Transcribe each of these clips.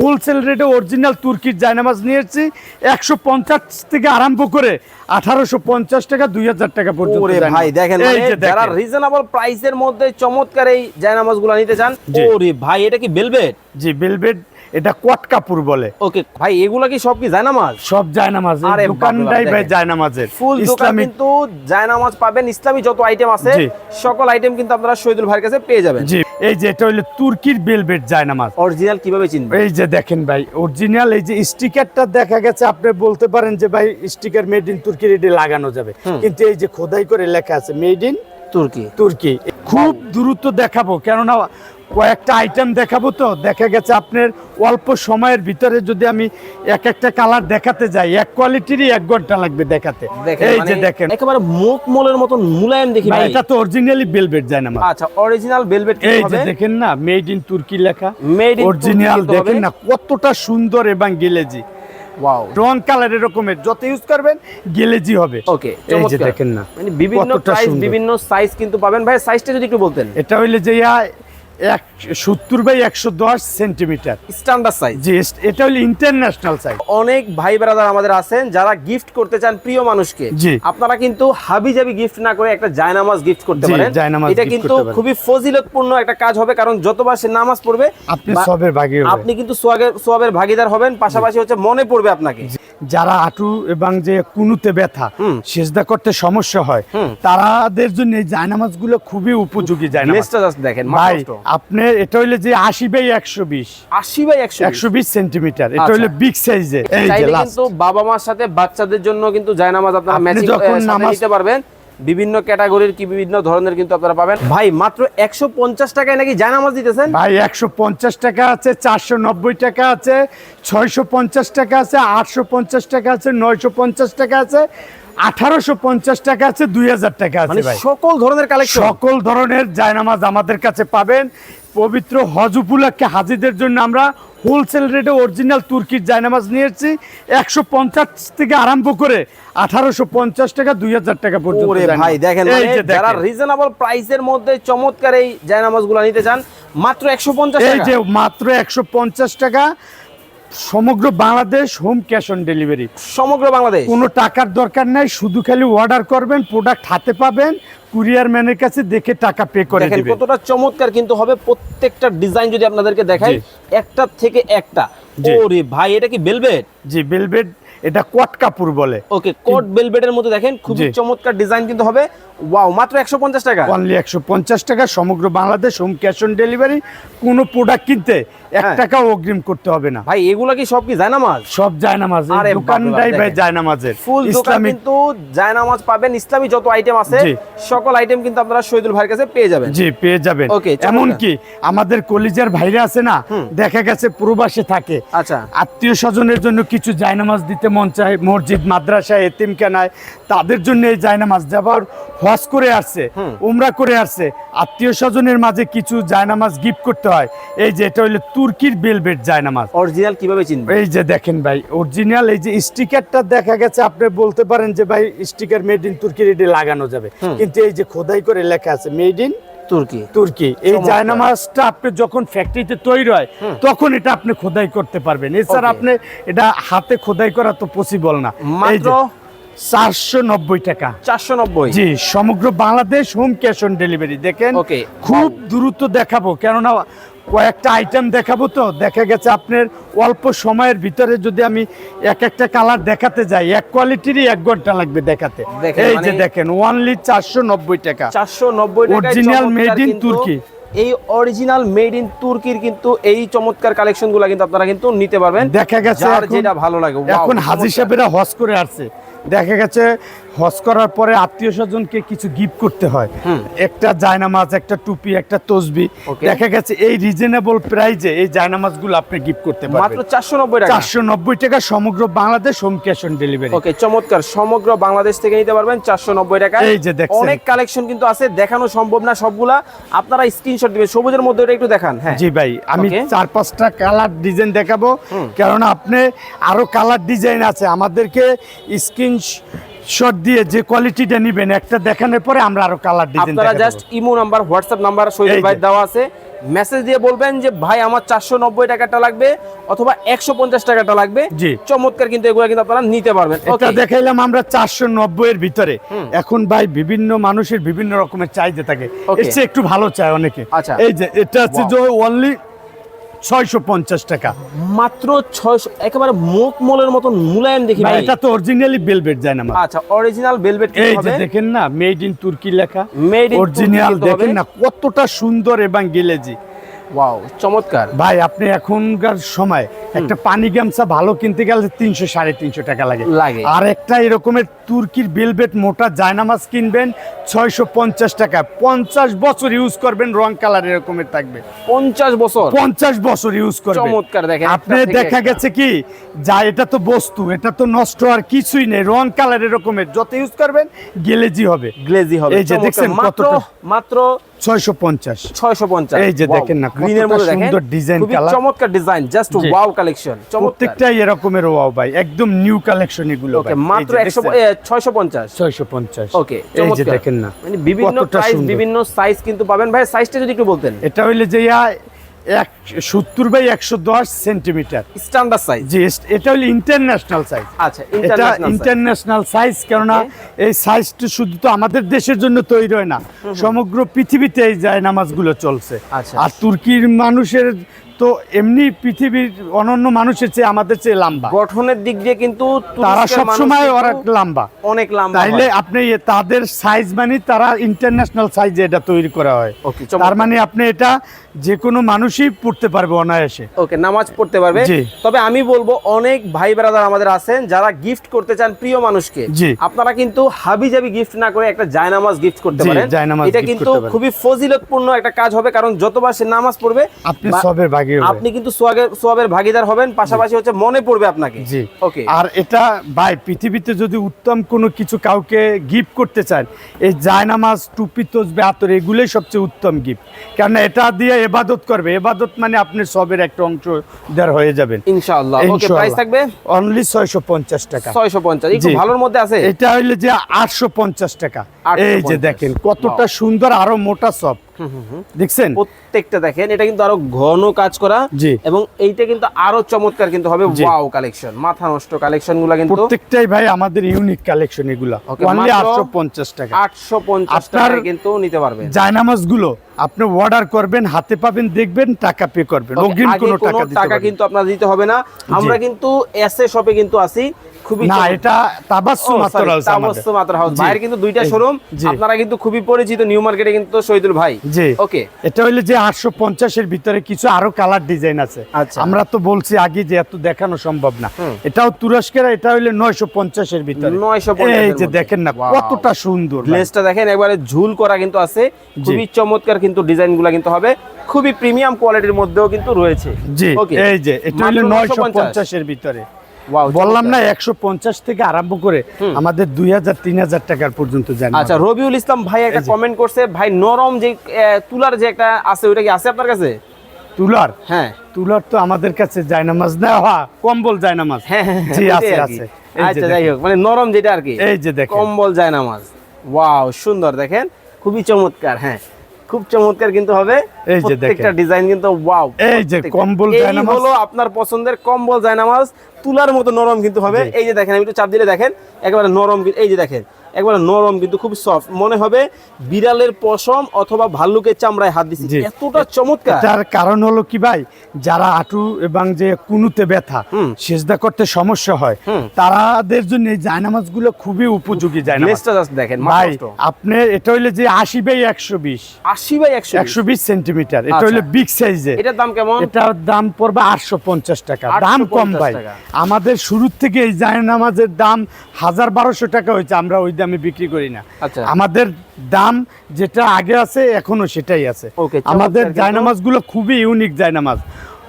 Wholesale রেটে original তুর্কির জায়নামাজ নিয়েছি। একশো পঞ্চাশ থেকে আরম্ভ করে আঠারোশো পঞ্চাশ টাকা দুই হাজার টাকা পর্যন্ত ভাই দেখেন এই মানে যারা রিজনেবল প্রাইসের মধ্যে চমৎকার এই জায়নামাজগুলো নিতে চান ওরে ভাই এটা কি বেলবেট জি বেলভেট এটা কট কাপুর বলে। ওকে ভাই এগুলা কি সব কি জায়নামাজ? সব জায়নামাজ দোকানটাই ভাই জায়নামাজের ফুল দোকান কিন্তু জায়নামাজ পাবেন ইসলামী যত আইটেম আছে সকল আইটেম কিন্তু আপনারা শহীদুল ভাইয়ের কাছে পেয়ে যাবেন। জি এই যে এটা হলো তুর্কির বেলভেট জায়নামাজ। অরিজিনাল কীভাবে চিনবেন? এই যে দেখেন ভাই অরিজিনাল এই যে স্টিকারটা দেখা গেছে আপনি বলতে পারেন যে ভাই স্টিকার মেড ইন তুর্কির এটি লাগানো যাবে। কিন্তু এই যে খোদাই করে লেখা আছে মেড ইন তুর্কি। তুর্কি। খুব দ্রুত দেখাবো কেননা কয়েকটা আইটেম দেখাবো তো? দেখা গেছে আপনার অল্প সময়ের ভিতরে যদি আমি এক একটা কালার দেখাতে যাই এক কোয়ালিটিরই এক ঘণ্টা লাগবে দেখাতে। এই মানে যে দেখেন। একেবারে মুখ মোলের মতন মুলায়েম দেখি ভাই। এটা তো অরিজিনালি বেলভেট যায় না আমার। আচ্ছা অরিজিনাল বেলভেট এই যে দেখেন না মেড ইন তুর্কি লেখা। Made in অরিজিনাল দেখেন না কতটা সুন্দর এবং গেলেজি। ওয়াও রং কালার এরকমের যত ইউজ করবেন গেলেজি হবে। ওকে এই যে দেখেন না মানে বিভিন্ন প্রাইস বিভিন্ন সাইজ কিন্তু পাবেন। ভাই সাইজটা যদি একটু বলতেন। এটা হইলে যে ইয়া সত্তর বাই একশো দশ সেন্টিমিটার স্ট্যান্ডার্ড সাইজ জি এটা হইলে ইন্টারন্যাশনাল সাইজ অনেক ভাই ব্রাদার আমাদের আছেন যারা গিফট করতে চান প্রিয় মানুষকে জি। আপনারা কিন্তু হাবি জাবি গিফট না করে একটা জায়নামাজ গিফট করতে পারেন এটা কিন্তু। খুবই ফজিলতপূর্ণ একটা কাজ হবে কারণ যতবার সে নামাজ পড়বে আপনি সবের ভাগী। আপনি কিন্তু সোয়াবের ভাগিদার হবেন পাশাপাশি হচ্ছে মনে পড়বে আপনাকে যারা হাঁটু এবং যে কুনুতে ব্যথা। সেজদা করতে সমস্যা হয়। তাদের জন্য এই জায়নামাজগুলো খুবই উপযোগী জায়নামাজ দেখেন ভাই আপনার এটা হইলে যে আশি বাই একশো বিশ। আশি বাই একশো একশো বিশ সেন্টিমিটার। এটা আচ্ছা। হইলে বিগ সাইজে এই যে কিন্তু বাবা মার সাথে বাচ্চাদের জন্য কিন্তু জায়নামাজ আপনারা আপনি ম্যাচিং নিতে পারবেন। বিভিন্ন ক্যাটাগরির কি বিভিন্ন ধরনের কিন্তু আপনারা পাবেন। ভাই মাত্র একশো পঞ্চাশ টাকায় নাকি জায়নামাজ দিতেছেন? ভাই একশো পঞ্চাশ টাকা আছে চারশো নব্বই টাকা আছে ছয়শো পঞ্চাশ টাকা আছে আটশো পঞ্চাশ টাকা আছে নয়শো পঞ্চাশ টাকা আছে। আঠারোশো পঞ্চাশ টাকা আছে দুই হাজার টাকা আছে মানে সকল ধরনের কালেকশন সকল ধরনের জায়নামাজ আমাদের কাছে পাবেন। পবিত্র হজ উপলক্ষে হাজিদের জন্য আমরা হোলসেল রেটে অরিজিনাল তুর্কির জায়নামাজ নিয়েছি। একশো পঞ্চাশ থেকে আরম্ভ করে আঠারোশো পঞ্চাশ টাকা দুই হাজার টাকা পর্যন্ত ভাই দেখেন এই মানে যারা রিজনেবল প্রাইসের মধ্যে চমৎকার এই জায়নামাজগুলো নিতে চান মাত্র একশো পঞ্চাশ এই যে মাত্র একশো পঞ্চাশ টাকা সমগ্র Bangladesh home cash on delivery সমগ্র বাংলাদেশ? কোনো টাকার দরকার নাই শুধু খালি অর্ডার করবেন প্রোডাক্ট হাতে পাবেন কুরিয়ার ম্যানের কাছে দেখে টাকা পে করে দিবেন। কতটা চমৎকার কিন্তু হবে প্রত্যেকটা ডিজাইন যদি আপনাদেরকে দেখাই। একটা থেকে একটা। ওরে ভাই এটা কি বেলভেট জি বেলভেট এটা কট কাপুর বলে। ওকে কোট বেলভেটের মধ্যে দেখেন খুবই চমৎকার ডিজাইন কিন্তু হবে। ওয়াও মাত্র একশো পঞ্চাশ টাকা? অনলি একশো পঞ্চাশ টাকা সমগ্র Bangladesh home cash on delivery কোনো প্রোডাক্ট কিনতে এক হ্যাঁ। টাকাও অগ্রিম করতে হবে না। ভাই এগুলা কি সব কি জায়নামাজ? সব জায়নামাজ দোকানটাই ভাই জায়নামাজের। ফুল দোকান কিন্তু জায়নামাজ পাবেন ইসলামী যত আইটেম আছে সকল আইটেম কিন্তু আপনারা শহীদুল ভাইয়ের কাছে পেয়ে যাবেন। জি পেয়ে যাবেন। Okay, চমৎকার। এমনকি আমাদের কলিজার ভাইরা আছে না দেখা গেছে প্রবাসে থাকে। আচ্ছা। আত্মীয় স্বজনের জন্য কিছু জায়নামাজ দিতে মন চায় মসজিদ মাদ্রাসা এতিমখানায় তাদের জন্য এই জায়নামাজ যাবার হজ করে আসছে উমরা করে আসছে। আত্মীয় স্বজনের মাঝে কিছু জায়নামাজ গিফট করতে হয়। এই যে এটা হইল তুর্কির বেলভেট জায়নামাজ। অরিজিনাল কীভাবে চিনবেন? এই যে দেখেন ভাই অরিজিনাল এই যে স্টিকারটা দেখা গেছে আপনি বলতে পারেন যে ভাই স্টিকার মেড ইন তুর্কির এটি লাগানো যাবে। কিন্তু এই যে খোদাই করে লেখা আছে মেড ইন তুর্কি। তুর্কি। এই চমৎকার। জায়নামাজটা আপনি যখন ফ্যাক্টরিতে তৈরি হয় তখন এটা আপনি খোদাই করতে পারবেন। এছাড়া আপনি এটা হাতে খোদাই করা তো পসিবল না। মাত্র চারশো নব্বই টাকা। চারশো নব্বই? জি সমগ্র Bangladesh home cash on delivery দেখেন. খুব দ্রুত দেখাবো। কেননা কয়েকটা আইটেম দেখাবো তো। দেখা গেছে আপনার অল্প সময়ের ভিতরে যদি আমি এক একটা কালার দেখাতে যাই এক কোয়ালিটিরই এক ঘণ্টা লাগবে দেখাতে। এই যে মানে- দেখেন ওয়ানলি চারশো নব্বই টাকা। চারশো নব্বই Original made in তুর্কি। এই অরিজিনাল মেড ইন তুর্কির কিন্তু এই চমৎকার কালেকশনগুলা কিন্তু আপনারা কিন্তু নিতে পারবেন। দেখা গেছে যেটা ভালো লাগে এখন হাজি চমৎকার। সাহেবেরা হজ করে আসছে। দেখা গেছে হজ করার পরে আত্মীয় স্বজনকে কিছু গিফট করতে হয়। একটা জায়নামাজ একটা টুপি একটা তসবি। দেখা গেছে এই রিজনেবল প্রাইজে এই জায়নামাজগুলো আপনি গিফট করতে মাত্র পারবেন চারশো নব্বই টাকা। চারশো নব্বই টাকা সমগ্র Bangladesh home cash on delivery okay চমৎকার। সমগ্র বাংলাদেশ থেকে নিতে পারবেন চারশো নব্বই টাকা। এই যে দেখছেন। অনেক কালেকশন কিন্তু আছে দেখানো সম্ভব না সবগুলা। আপনারা স্ক্রিনশট দিবেন। সবুজের মধ্যে এটা একটু দেখান। হ্যাঁ। জি ভাই আমি চার পাঁচটা কালার ডিজাইন দেখাবো। কারণ আপনি আরও কালার ডিজাইন আছে। আমাদেরকে স্ক্রিন শর্ট দিয়ে যে কোয়ালিটিটা নিবেন একটা দেখানোর পরে আমরা আরও কালার ডিজাইন আপনারা just imo number WhatsApp number Shahid ভাই দেওয়া আছে। মেসেজ দিয়ে বলবেন যে ভাই আমার চারশো নব্বই টাকাটা লাগবে অথবা একশো পঞ্চাশ টাকাটা লাগবে। জি। চমৎকার কিন্তু এগুলো কিন্তু আপনারা নিতে পারবেন। এটা দেখাইলাম আমরা চারশো নব্বই এর ভিতরে। এখন ভাই বিভিন্ন মানুষের বিভিন্ন রকমের চাহিদা থাকে। Okay. এর চেয়ে একটু ভালো চায় অনেকে। আচ্ছা। এই যে এটা হচ্ছে যে অনলি ছয়শো পঞ্চাশ টাকা। মাত্র ছয়শো একেবারে মুখ মোলের মতন মুলায়ম দেখি ভাই এটা তো অরিজিনালি বেলভেট যায় না আচ্ছা অরিজিনাল বেলভেট এই যে দেখেন না মেড ইন তুর্কি লেখা। মেড ইন অরিজিনাল দেখেন না কতটা সুন্দর এবং গেলেজি ওয়াও চমৎকার। ভাই আপনি এখনকার সময় একটা পানি গামছা ভালো কিনতে গেলে তিনশো সাড়ে তিনশো টাকা লাগে। লাগে। আর একটা এরকমের তুর্কির বেলভেট মোটা জায়নামাজ কিনবেন ছয়শো পঞ্চাশ টাকা। পঞ্চাশ বছর ইউজ করবেন রং কালার এরকমের থাকবে। পঞ্চাশ বছর? পঞ্চাশ বছর ইউজ করবেন। চমৎকার দেখেন, আপনি দেখা গেছে কি যা এটা তো বস্তু এটা তো নষ্ট আর কিছুই নেই রং কালার এরকমের। যত ইউজ করবেন গেলেজি হবে। গ্লেজি হবে এই যে দেখছেন মাত্র মাত্র ছয়শো পঞ্চাশ। ছয়শো পঞ্চাশ। এই যে দেখেন না, গ্রিনের মধ্যে দেখেন সুন্দর design খুবই চমৎকার ডিজাইন জাস্ট ওয়াও কালেকশন প্রত্যেকটাই এরকমের ওয়াও ভাই একদম নিউ কালেকশন এগুলো ওকে মাত্র একশো ছয়শো পঞ্চাশ। ছয়শো পঞ্চাশ। ওকে এই যে দেখেন না মানে বিভিন্ন প্রাইস বিভিন্ন সাইজ কিন্তু পাবেন। ভাই সাইজটা যদি একটু বলতেন। এটা হইলে যে এক সত্তর বাই একশো দশ সেন্টিমিটার। স্ট্যান্ডার্ড সাইজ জি এটা হলো ইন্টারন্যাশনাল সাইজ আচ্ছা এটা ইন্টারন্যাশনাল সাইজ কেননা এই সাইজটা শুধু তো আমাদের দেশের জন্য তৈরি হয় না। সমগ্র পৃথিবীতে এই যায় নামাজগুলো চলছে। আচ্ছা। আর তুর্কির মানুষের তো এমনি পৃথিবীর অনন্য মানুষের চেয়ে আমাদের চেয়ে লম্বা। গঠনের দিক দিয়ে কিন্তু তারা তুরস্কের সব মানুষ সময় কিন্তু ওরা লম্বা। অনেক লম্বা তাইলে আপনি তাদের সাইজ মানে তারা ইন্টারন্যাশনাল সাইজে এটা তৈরি করা হয়। তার মানে আপনি এটা যে কোনো মানুষই পড়তে পারবে অনায়াসে। ওকে নামাজ পড়তে পারবে। জি। তবে আমি বলব অনেক ভাই ব্রাদার আমাদের আছেন যারা গিফট করতে চান প্রিয় মানুষকে। আপনারা কিন্তু হাবি জাবি গিফট না করে একটা জায়নামাজ গিফট করতে পারেন। জায়নামাজ এটা কিন্তু। খুবই ফজিলতপূর্ণ একটা কাজ হবে কারণ যতবার সে নামাজ পড়বে আপনি সবের ভাগী আপনি কিন্তু সোয়াবের ভাগিদার হবেন পাশাপাশি হচ্ছে মনে পড়বে আপনাকে। জি। ওকে। আর এটা ভাই পৃথিবীতে যদি উত্তম কোনো কিছু কাউকে গিফট করতে চান এই জায়নামাজ টুপি তসবে আতর এগুলোই সবচেয়ে উত্তম গিফট কারণ এটা দিয়ে এবাদত করবে। এবাদত মানে আপনি সবের একটা অংশ দেওয়ার হয়ে যাবেন ইনশাআল্লাহ। ওকে প্রাইস থাকবে? অনলি ছয়শো পঞ্চাশ টাকা। ছয়শো পঞ্চাশ। একটু ভালোর মধ্যে আছে? এটা হইলে যে আটশো পঞ্চাশ টাকা। 850 এই যে দেখেন কতটা সুন্দর আরও মোটা সব দেখছেন? প্রত্যেকটা দেখেন এটা কিন্তু আরও ঘন কাজ করা জি। এবং এইটা কিন্তু আরও চমৎকার কিন্তু হবে ওয়াও কালেকশন মাথা নষ্ট কালেকশনগুলা কিন্তু প্রত্যেকটাই ভাই আমাদের ইউনিক কালেকশন এগুলা। অনলি আটশো পঞ্চাশ টাকা। আটশো পঞ্চাশ আপনার- কিন্তু নিতে পারবেন। জায়নামাজগুলো আপনি অর্ডার করবেন হাতে পাবেন দেখবেন টাকা পে করবেন। অগ্রিম কোনো টাকা দিতে টাকা কিন্তু আপনার দিতে হবে না। আমরা কিন্তু এস এ শপে কিন্তু আছি। খুবই না এটা তাবাসসু ও, হাউস আমাদের। তাবস্সু হাউস জি। কিন্তু দুইটা শোরুম আপনারা কিন্তু খুবই পরিচিত নিউ মার্কেটে কিন্তু শহীদুল ভাই। জি। ওকে এটা হইলে যে আটশো পঞ্চাশের ভিতরে কিছু আরও কালার ডিজাইন আছে। আচ্ছা। আমরা তো বলছি আগে যে এত দেখানো সম্ভব না। এটাও তুরস্কের এটা হইলে নয়শো পঞ্চাশের ভিতরে। 950 এই যে দেখেন না কতটা সুন্দর দেখেন একবারে ঝুল করা কিন্তু আছে। খুবই চমৎকার কিন্তু ডিজাইনগুলা কিন্তু হবে। খুবই প্রিমিয়াম কোয়ালিটির মধ্যেও কিন্তু রয়েছে। জি এই যে এটা হইলে নয়শো পঞ্চাশের ভিতরে। বললাম না একশো পঞ্চাশ থেকে আরম্ভ করে আমাদের দুই হাজার তিন হাজার টাকার পর্যন্ত জানি আচ্ছা রবিউল ইসলাম ভাই একটা কমেন্ট করছে ভাই নরম যে তুলার যে একটা আছে ওইটা কি আছে আপনার কাছে? তুলার? হ্যাঁ। তুলার তো আমাদের কাছে জায়নামাজ না হ্যাঁ কম্বল জায়নামাজ। হ্যাঁ হ্যাঁ, জি আছে আছে। আচ্ছা যাই হোক মানে নরম যেটা আর কি। এই যে দেখেন। কম্বল যায় নামাজ ওয়াও সুন্দর দেখেন। খুবই চমৎকার হ্যাঁ। খুব চমৎকার কিন্তু হবে। এই যে প্রত্যেকটা ডিজাইন কিন্তু ওয়াও এই যে কম্বল জায়নামাজ। হলো আপনার পছন্দের কম্বল জায়নামাজ তুলার মতো নরম কিন্তু হবে। এই যে দেখেন আমি একটু চাপ দিলে দেখেন। একেবারে নরম এই যে দেখেন। একবারে নরম কিন্তু খুব সফট মনে হবে বিড়ালের পশম অথবা ভাল্লুকের চামড়ায় হাত জি। এতটা চমৎকার। তার কারণ হলো কি ভাই? যারা হাঁটু এবং যে কুনুতে ব্যথা সেজদা করতে সমস্যা হয়। তাদের জন্য এই জায়নামাজগুলো খুবই উপযোগী জায়নামাজ। দেখেন ভাই আপনি এটা হইলে যে আশি বাই একশো বিশ। আশি বাই একশো একশো বিশ সেন্টিমিটার। এটা আচ্ছা। হইলে বিগ সাইজে এটার দাম কেমন? এটার দাম পড়বে আটশো পঞ্চাশ টাকা। দাম কম ভাই। আমাদের শুরুর থেকে এই জায়নামাজের দাম হাজার বারোশো টাকা হয়েছে। আমরা ওই দামে বিক্রি করি না। আচ্ছা। আমাদের দাম যেটা আগে আছে এখনও সেটাই আছে। আমাদের। জায়নামাজগুলো খুবই ইউনিক জায়নামাজ।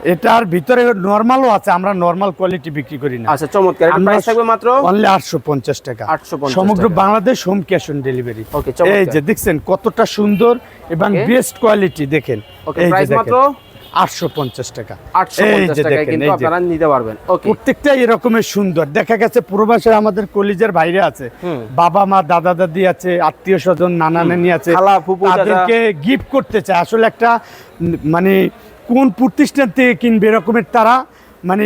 এটার ভিতরে নর্মালও আছে আমরা নর্মাল কোয়ালিটি বিক্রি করি না। আচ্ছা চমৎকার। প্রাইস থাকবে মাত্র? অনলি আটশো পঞ্চাশ টাকা। 850 সমগ্র Bangladesh home cash on delivery Okay, চমৎকার। এই যে দেখছেন কতটা সুন্দর এবং বেস্ট কোয়ালিটি দেখেন। ওকে এই যে প্রাইস মাত্র? আটশো পঞ্চাশ টাকা। আটশো টাকায় কিন্তু আপনারা নিতে পারবেন। ওকে প্রত্যেকটাই এরকমের সুন্দর। দেখা গেছে প্রবাসে আমাদের কলিজের বাইরে আছে। বাবা মা দাদা দাদি আছে আত্মীয় স্বজন নানা নানি আছে। তাদেরকে গিফট করতে চায়। আসলে একটা মানে কোন প্রতিষ্ঠান থেকে কিনবে এরকমের তারা মানে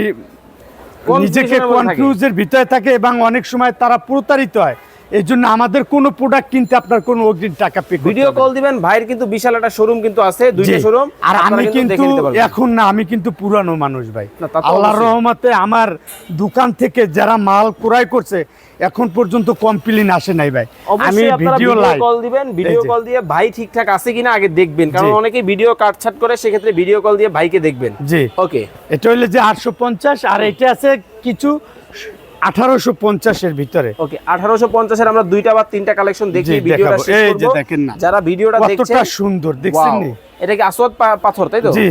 নিজেকে। কনফিউজের ভিতরে থাকে এবং অনেক সময় তারা প্রতারিত হয়। এই জন্য আমাদের কোনো প্রোডাক্ট কিনতে আপনার কোনো অগ্রিম টাকা পে ভিডিও কল দিবেন ভাইয়ের কিন্তু বিশাল একটা শোরুম কিন্তু আছে দুইটা শোরুম আর আমি কিন্তু এখন না আমি কিন্তু পুরানো মানুষ ভাই। আল্লাহর রহমতে আমার দোকান থেকে যারা মাল ক্রয় করছে এখন পর্যন্ত কমপ্লেন আসে নাই ভাই। আমি ভিডিও কল দিবেন ভিডিও কল দিয়ে ভাই ঠিকঠাক আছে কিনা আগে দেখবেন কারণ জি। অনেকেই ভিডিও কাটছাট করে সেক্ষেত্রে ভিডিও কল দিয়ে ভাইকে দেখবেন। জি। ওকে এটা হইলে যে আটশো পঞ্চাশ আর এটা আছে কিছু আঠারোশো পঞ্চাশের ভিতরে। ওকে আঠারোশো পঞ্চাশের আমরা দুইটা বা তিনটা কালেকশন দেখি ভিডিওটা এই যে দেখেন না। যারা ভিডিওটা কতটা দেখছেন সুন্দর দেখছেন নি? এটা কি আসওয়াদ পা- পাথর তাই তো? জি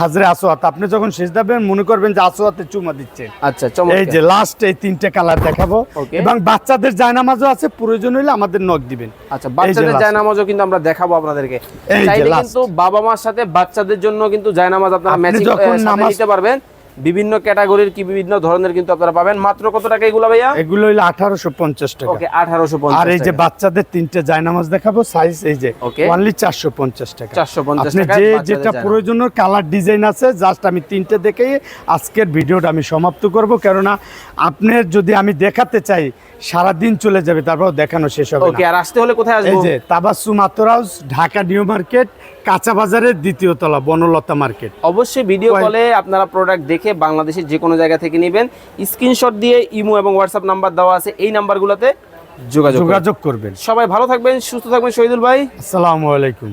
হাজরে আসোয়াত। আপনি যখন শেষ দাবেন মনে করবেন যে আসোয়াতে চুমা দিচ্ছেন আচ্ছা এই যে লাস্ট এই তিনটে কালার দেখাবো। এবং বাচ্চাদের জায়নামাজও আছে প্রয়োজন হইলে আমাদের নখ দিবেন। আচ্ছা বাচ্চাদের। জায়নামাজও কিন্তু আমরা দেখাবো আপনাদেরকে। এই যে চাইলে কিন্তু বাবা মার সাথে বাচ্চাদের জন্য কিন্তু জায়নামাজ আপনারা আপনি ম্যাচিং নিতে পারবেন। বিভিন্ন ক্যাটাগরির কি বিভিন্ন ধরনের কিন্তু আপনারা পাবেন। মাত্র কত টাকা এগুলো ভাইয়া? এগুলো হইল আঠারোশো পঞ্চাশ টাকা। ওকে আঠারোশো আর এই যে বাচ্চাদের তিনটে জায়নামাজ দেখাবো সাইজ এই যে. অনলি চারশো পঞ্চাশ টাকা। 450 আপনি টাকায় যে যেটা। প্রয়োজনীয় কালার ডিজাইন আছে জাস্ট আমি তিনটে দেখে আজকের ভিডিওটা আমি সমাপ্ত করব কেননা আপনার যদি আমি দেখাতে চাই সারা দিন চলে যাবে তারপর দেখানো শেষ হবে ওকে আর আসতে হলে কোথায় এই আসব যে তাবাসুম আতর হাউস ঢাকা নিউ মার্কেট কাঁচা বাজারের দ্বিতীয় তলা বনলতা মার্কেট। অবশ্যই ভিডিও কলে আপনারা প্রোডাক্ট দেখে বাংলাদেশের যে কোনো জায়গা থেকে নেবেন। স্ক্রিনশট দিয়ে ইমো এবং হোয়াটসঅ্যাপ নাম্বার দেওয়া আছে এই নাম্বারগুলোতে যোগাযোগ যোগাযোগ করবেন। সবাই ভালো থাকবেন সুস্থ থাকবেন শহীদুল ভাই। আসসালামু আলাইকুম।